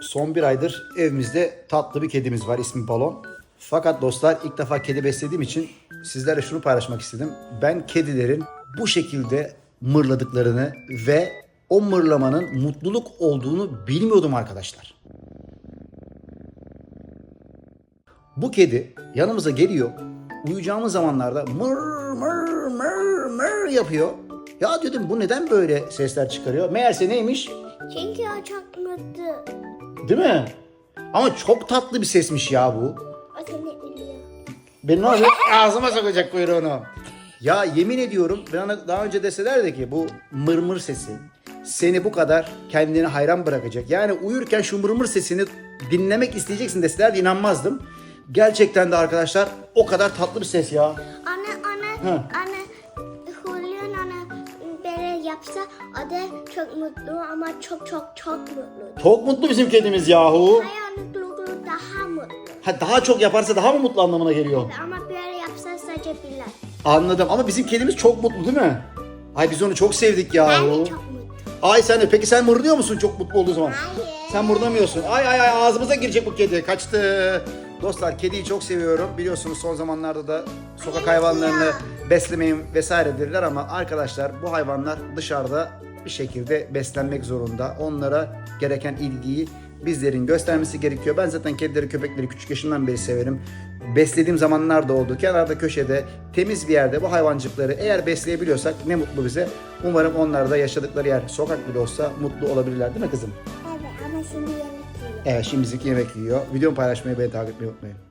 Son bir aydır evimizde tatlı bir kedimiz var ismi Balon. Fakat dostlar ilk defa kedi beslediğim için sizlerle şunu paylaşmak istedim. Ben kedilerin bu şekilde mırladıklarını ve o mırlamanın mutluluk olduğunu bilmiyordum arkadaşlar. Bu kedi yanımıza geliyor. Uyuyacağımız zamanlarda mır mır mır mır yapıyor. Ya dedim bu neden böyle sesler çıkarıyor? Meğerse neymiş? Çünkü o çok mutlu. Değil mi? Ama çok tatlı bir sesmiş ya bu. O seni biliyor. Ben ne olacak? Ağzıma sokacak kuyruğunu. Ya yemin ediyorum bana daha önce deselerdi ki bu mırmır sesi seni bu kadar kendine hayran bırakacak. Yani uyurken şu mırmır sesini dinlemek isteyeceksin deselerdi inanmazdım. Gerçekten de arkadaşlar o kadar tatlı bir ses ya. Anne anne Hı. anne yapsa da çok mutlu ama çok çok çok mutlu. Çok mutlu bizim kedimiz yahu. Hayır glu daha mutlu. Ha, daha çok yaparsa daha mı mutlu anlamına geliyor? Ama böyle yapsa sadece bilir. Anladım ama bizim kedimiz çok mutlu değil mi? Ay biz onu çok sevdik Ben yahu. de çok mutlu. Ay sen de peki sen mırlıyor musun çok mutlu olduğu zaman? Hayır. Sen mırlamıyorsun. Ay ay ay ağzımıza girecek bu kedi. Kaçtı. Dostlar kediyi çok seviyorum. Biliyorsunuz son zamanlarda da sokak hayvanlarını beslemeyin vesairedirler ama arkadaşlar bu hayvanlar dışarıda bir şekilde beslenmek zorunda. Onlara gereken ilgiyi bizlerin göstermesi gerekiyor. Ben zaten kedileri, köpekleri küçük yaşından beri severim. Beslediğim zamanlar da oldu. Kenarda köşede temiz bir yerde bu hayvancıkları eğer besleyebiliyorsak ne mutlu bize. Umarım onlar da yaşadıkları yer sokak bile olsa mutlu olabilirler değil mi kızım? Evet ama şimdi yemek yiyor. Evet şimdi bizimki yemek yiyor. Videomu paylaşmayı ve takip etmeyi unutmayın.